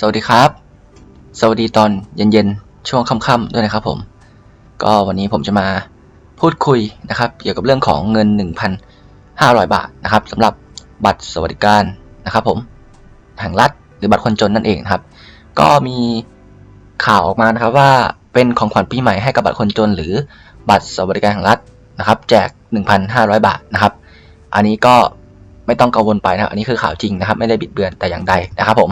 สวัสดีครับ สวัสดีตอนเย็นๆ ช่วงค่ำๆด้วยนะครับผม ก็วันนี้ผมจะมาพูดคุยนะครับ เกี่ยวกับเรื่องของเงิน 1,500 บาทนะครับสำหรับบัตรสวัสดิการนะครับ ผมแห่งรัฐหรือบัตรคนจนนั่นเองครับ ก็มีข่าวออกมานะครับว่าเป็นของขวัญปีใหม่ให้กับบัตรคนจน หรือบัตรสวัสดิการแห่งรัฐนะครับ แจก 1,500 บาทนะครับ อันนี้ก็ไม่ต้องกังวลไปนะครับอันนี้คือข่าวจริงนะครับ ไม่ได้บิดเบือนแต่อย่างใดนะครับผม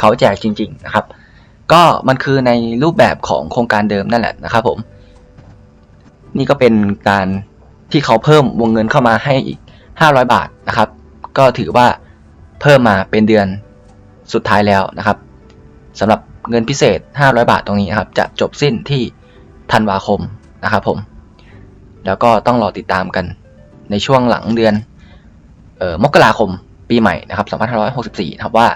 เขาแจกจริงๆนะครับ ก็มันคือในรูปแบบของโครงการเดิมนั่นแหละนะครับผม นี่ก็เป็นการที่เขาเพิ่มวงเงินเข้ามาให้อีก 500 บาทนะครับ ก็ถือว่าเพิ่มมาเป็นเดือนสุดท้ายแล้วนะครับสำหรับเงินพิเศษ 500 บาทตรงนี้นะครับ จะจบสิ้นที่ธันวาคมนะครับผม แล้วก็ต้องรอติดตามกันในช่วงหลังเดือนออมกราคมปีใหม่นะครับ 2564นะครับว่า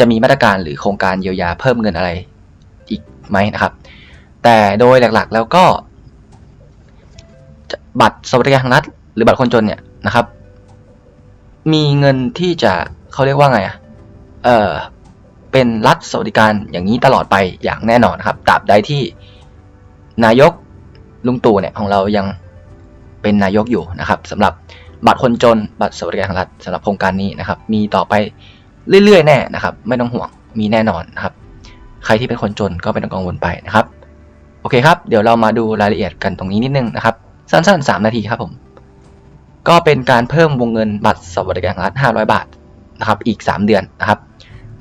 จะมีมาตรการหรือโครงการเยียวยาเพิ่มเงินอะไรอีกไหมนะครับ แต่โดยหลักๆแล้วก็ บัตรสวัสดิการแห่งรัฐหรือบัตรคนจนเนี่ยนะครับ มีเงินที่จะเขาเรียกว่าไงอะเออเป็นรัฐสวัสดิการอย่างนี้ตลอดไปอย่างแน่นอนนะครับตราบใดที่นายกลุงตู่เนี่ยของเรายังเป็นนายกอยู่นะครับสำหรับบัตรคนจนบัตรสวัสดิการแห่งรัฐสำหรับโครงการนี้นะครับ มีต่อไป เรื่อยๆแน่นะครับ ไม่ต้องห่วงมีแน่นอนนะครับ ใครที่เป็นคนจนก็ไม่ต้องกังวลไปนะครับ โอเคครับ เดี๋ยวเรามาดูรายละเอียดกันตรงนี้นิดนึงนะครับ สั้นๆ 3 นาทีครับผม ก็เป็นการเพิ่มวงเงินบัตรสวัสดิการแห่งรัฐ500 บาทนะครับ อีก 3 เดือนนะครับ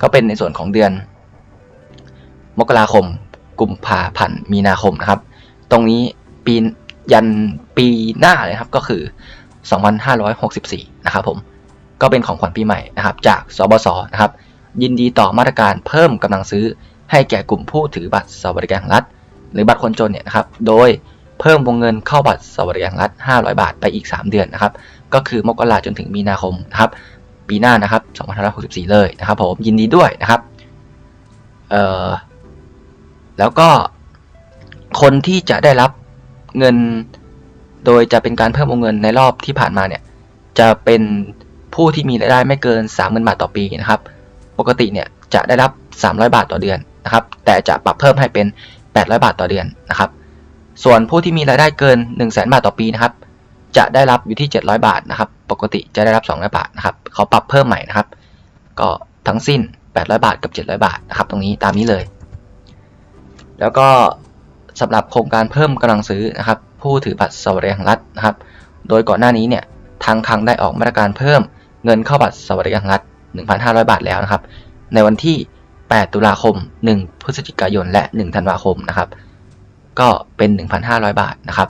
ก็เป็นในส่วนของเดือน มกราคมกุมภาพันธ์มีนาคมนะครับ ตรงนี้ปียันปีหน้าเลยครับก็คือ 2564 นะครับผม ก็เป็นของขวัญปีใหม่นะครับจากสบสนะครับยินดีต่อมาตรการเพิ่มกำลังซื้อ ให้แก่กลุ่มผู้ถือบัตรสวัสดิการแห่งรัฐ หรือบัตรคนจนเนี่ยนะครับโดยเพิ่มวงเงินเข้าบัตรสวัสดิการแห่งรัฐ 500 บาทไปอีก 3 เดือนนะครับก็คือมกราจนถึงมีนาคมนะครับปีหน้านะครับ2564 เลยนะครับผมยินดีด้วยนะครับเอ่อแล้วก็คนที่จะได้รับเงิน โดยจะเป็นการเพิ่มวงเงินในรอบที่ผ่านมาเนี่ยจะเป็น ผู้ที่มีรายได้ไม่เกิน 30,000 บาทต่อปีนะครับ ปกติเนี่ยจะได้รับ 300 บาทต่อเดือนนะครับ แต่จะปรับเพิ่มให้เป็น 800 บาทต่อเดือนนะครับ ส่วนผู้ที่มีรายได้เกิน 1 0 0 0 0 0 บาทต่อปีนะครับ จะได้รับอยู่ที่ 700 บาทนะครับ ปกติจะได้รับ 200 บาทนะครับ เขาปรับเพิ่มใหม่นะครับ ก็ทั้งสิ้น 800 บาทกับ 700 บาทนะครับ ตรงนี้ตามนี้เลย แล้วก็สำหรับโครงการเพิ่มกำลังซื้อนะครับ ผู้ถือบัตรสวัสดิการแห่งรัฐนะครับ โดยก่อนหน้านี้เนี่ยทางคลังได้ออกมาตรการเพิ่ม เงินเข้าบัตรสวัสดิการแห่งรัฐ 1,500 บาทแล้วนะครับ ในวันที่ 8 ตุลาคม 1 พฤศจิกายน และ 1 ธันวาคมนะครับ ก็เป็น 1,500 บาทนะครับ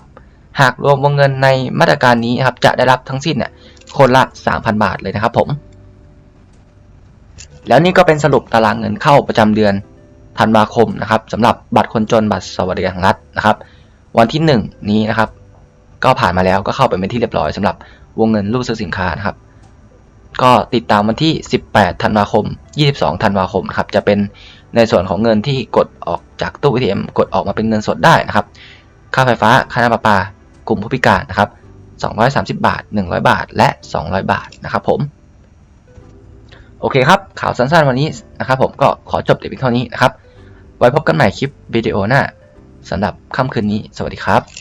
หากรวมวงเงินในมาตรการนี้นะครับ จะได้รับทั้งสิ้นเนี่ยคนละ 3,000 บาทเลยนะครับผม แล้วนี่ก็เป็นสรุปตารางเงินเข้าประจำเดือนธันวาคมนะครับสำหรับบัตรคนจนบัตรสวัสดิการรัฐนะครับ วันที่ 1 นี้นะครับ ก็ผ่านมาแล้วก็เข้าไปเป็นที่เรียบร้อยสำหรับวงเงินรูดซื้อสินค้านะครับ ก็ติดตามวันที่ 18 ธันวาคม 22 ธันวาคมครับจะเป็นในส่วนของเงินที่กดออกจากตู้ ATM กดออกมาเป็นเงินสดได้นะครับ ค่าไฟฟ้า ค่าน้ำประปา กลุ่มผู้พิการนะครับ 230 บาท 100 บาท และ 200 บาทนะครับผม โอเคครับ ข่าวสั้นๆวันนี้นะครับผมก็ขอจบแต่เพียงเท่านี้นะครับ ไว้พบกันใหม่คลิปวิดีโอหน้าสำหรับค่ำคืนนี้ สวัสดีครับ